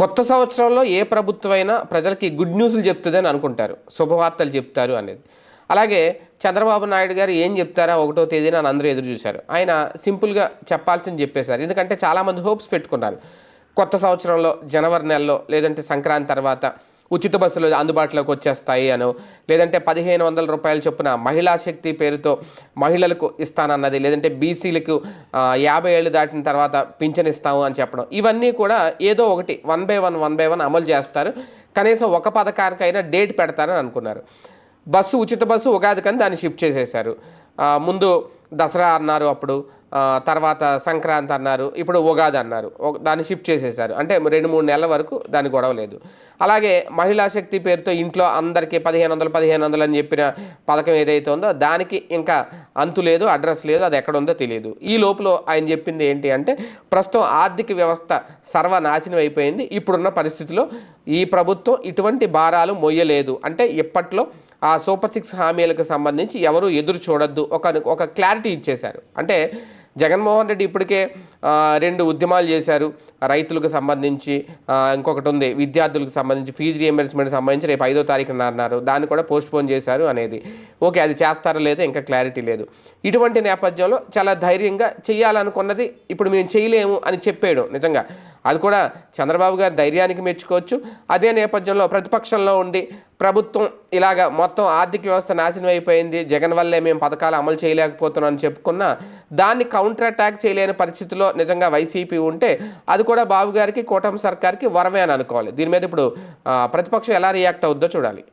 కొత్త సంవత్సరంలో ఏ ప్రభుత్వమైనా ప్రజలకి గుడ్ న్యూస్లు చెప్తుందని అనుకుంటారు. శుభవార్తలు చెప్తారు అనేది. అలాగే చంద్రబాబు నాయుడు గారు ఏం చెప్తారా? ఒకటో తేదీన అని అందరూ ఎదురు చూశారు. ఆయన సింపుల్గా చెప్పాల్సింది చెప్పేశారు. ఎందుకంటే చాలామంది హోప్స్ పెట్టుకున్నారు. కొత్త సంవత్సరంలో జనవరి నెలలో లేదంటే సంక్రాంతి తర్వాత ఉచిత బస్సులు అందుబాటులోకి వచ్చేస్తాయి అను. లేదంటే పదిహేను వందల రూపాయల చొప్పున మహిళా శక్తి పేరుతో మహిళలకు ఇస్తానన్నది. లేదంటే బీసీలకు యాభై ఏళ్ళు దాటిన తర్వాత పింఛన్ ఇస్తాము అని చెప్పడం. ఇవన్నీ కూడా ఏదో ఒకటి one by one one by one అమలు చేస్తారు. కనీసం ఒక పథకానికైనా డేట్ పెడతారని అనుకున్నారు. బస్సు ఉచిత బస్సు ఉగాది కానీ దాన్ని షిఫ్ట్ చేసేశారు. ముందు దసరా అన్నారు అప్పుడు. తర్వాత సంక్రాంతి అన్నారు ఇప్పుడు ఉగాది అన్నారు దాన్ని షిఫ్ట్ చేసేసారు. అంటే రెండు మూడు నెలల వరకు దాని గొడవ లేదు. అలాగే మహిళా శక్తి పేరుతో ఇంట్లో అందరికీ పదిహేను వందలు పదిహేను వందలు అని చెప్పిన పథకం ఏదైతే ఉందో దానికి ఇంకా అంతు లేదు అడ్రస్ లేదు అది ఎక్కడ ఉందో తెలియదు. ఈ లోపల ఆయన చెప్పింది ఏంటి అంటే ప్రస్తుతం ఆర్థిక వ్యవస్థ సర్వనాశనం అయిపోయింది. ఇప్పుడున్న పరిస్థితిలో ఈ ప్రభుత్వం ఇటువంటి భారాలు మొయ్యలేదు. అంటే ఇప్పట్లో ఆ సూపర్ సిక్స్ హామీలకు సంబంధించి ఎవరు ఎదురు చూడొద్దు. ఒక ఒక క్లారిటీ ఇచ్చేశారు. అంటే జగన్మోహన్ రెడ్డి ఇప్పటికే రెండు ఉద్యమాలు చేశారు. రైతులకు సంబంధించి ఇంకొకటి ఉంది విద్యార్థులకు సంబంధించి ఫీజు రియంబర్స్మెంట్ సంబంధించి రేపు ఐదో తారీఖున అన్నారు. దాన్ని కూడా పోస్ట్ పోన్ చేశారు అనేది. ఓకే అది చేస్తారో లేదో ఇంకా క్లారిటీ లేదు. ఇటువంటి నేపథ్యంలో చాలా ధైర్యంగా చేయాలనుకున్నది ఇప్పుడు మేము చేయలేము అని చెప్పాడు నిజంగా. అది కూడా చంద్రబాబు గారి ధైర్యానికి మెచ్చుకోవచ్చు. అదే నేపథ్యంలో ప్రతిపక్షంలో ఉండి ప్రభుత్వం ఇలాగ మొత్తం ఆర్థిక వ్యవస్థ నాశనం అయిపోయింది. జగన్ వల్లే మేము పథకాలు అమలు చేయలేకపోతున్నాం అని చెప్పుకున్నా దాన్ని కౌంటర్ అటాక్ చేయలేని పరిస్థితిలో నిజంగా వైసీపీ ఉంటే అది కూడా బాబు గారికి కూటమి సర్కార్కి వరమే అని అనుకోవాలి. దీని మీద ఇప్పుడు ప్రతిపక్షం ఎలా రియాక్ట్ అవుద్దో చూడాలి.